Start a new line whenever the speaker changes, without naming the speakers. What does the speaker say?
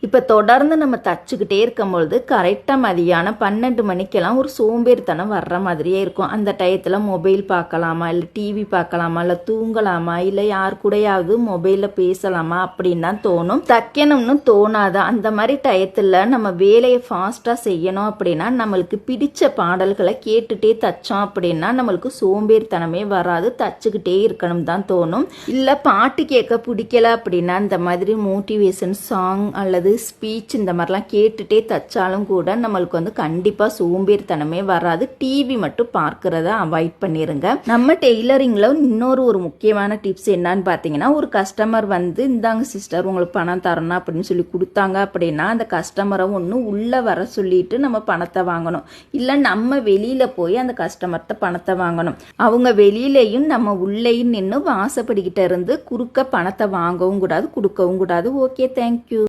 இப்போ தொடர்ந்து நம்ம தச்சுக்கிட்டே இருக்கும் பொழுது கரெக்டாக மதியானம் பன்னெண்டு மணிக்கெல்லாம் ஒரு சோம்பேறித்தனம் வர்ற மாதிரியே இருக்கும். அந்த டயத்தில் மொபைல் பார்க்கலாமா? இல்லை டிவி பார்க்கலாமா? இல்லை தூங்கலாமா? இல்லை யார் கூடயாவது மொபைலில் பேசலாமா? அப்படின்னு தான் தோணும். தைக்கணும்னு தோணாது? அந்த மாதிரி டயத்தில் நம்ம வேலையை ஃபாஸ்ட்டாக செய்யணும் அப்படின்னா நம்மளுக்கு பிடிச்ச பாடல்களை கேட்டுட்டே தச்சோம் அப்படின்னா நம்மளுக்கு சோம்பேறித்தனமே வராது. தச்சுக்கிட்டே இருக்கணும் தான் தோணும். இல்லை பாட்டு கேட்க பிடிக்கல அப்படின்னா இந்த மாதிரி மோட்டிவேஷன் சாங் அல்லது ஸ்பீச் இந்த மாதிரிலாம் கேட்டுட்டே தச்சாலும் கூட நம்மளுக்கு வந்து கண்டிப்பாக சோம்பேறித்தனமே வராது. டிவி மட்டும் பார்க்கறத அவாய்ட் பண்ணிருங்க. நம்ம டெய்லரிங்கில் இன்னொரு ஒரு முக்கியமான டிப்ஸ் என்னன்னு பார்த்தீங்கன்னா ஒரு கஸ்டமர் வந்து இந்தாங்க சிஸ்டர் உங்களுக்கு பணம் தரணும் அப்படின்னு சொல்லி கொடுத்தாங்க அப்படின்னா அந்த கஸ்டமரை ஒன்று உள்ளே வர சொல்லிட்டு நம்ம பணத்தை வாங்கணும். இல்லை நம்ம வெளியில் போய் அந்த கஸ்டமர்கிட்ட பணத்தை வாங்கணும். அவங்க வெளியிலையும் நம்ம உள்ளேயும் நின்று வாசப்படிக்கிட்ட இருந்து குறுக்க பணத்தை வாங்கவும் கூடாது கொடுக்கவும் கூடாது. Okay thank you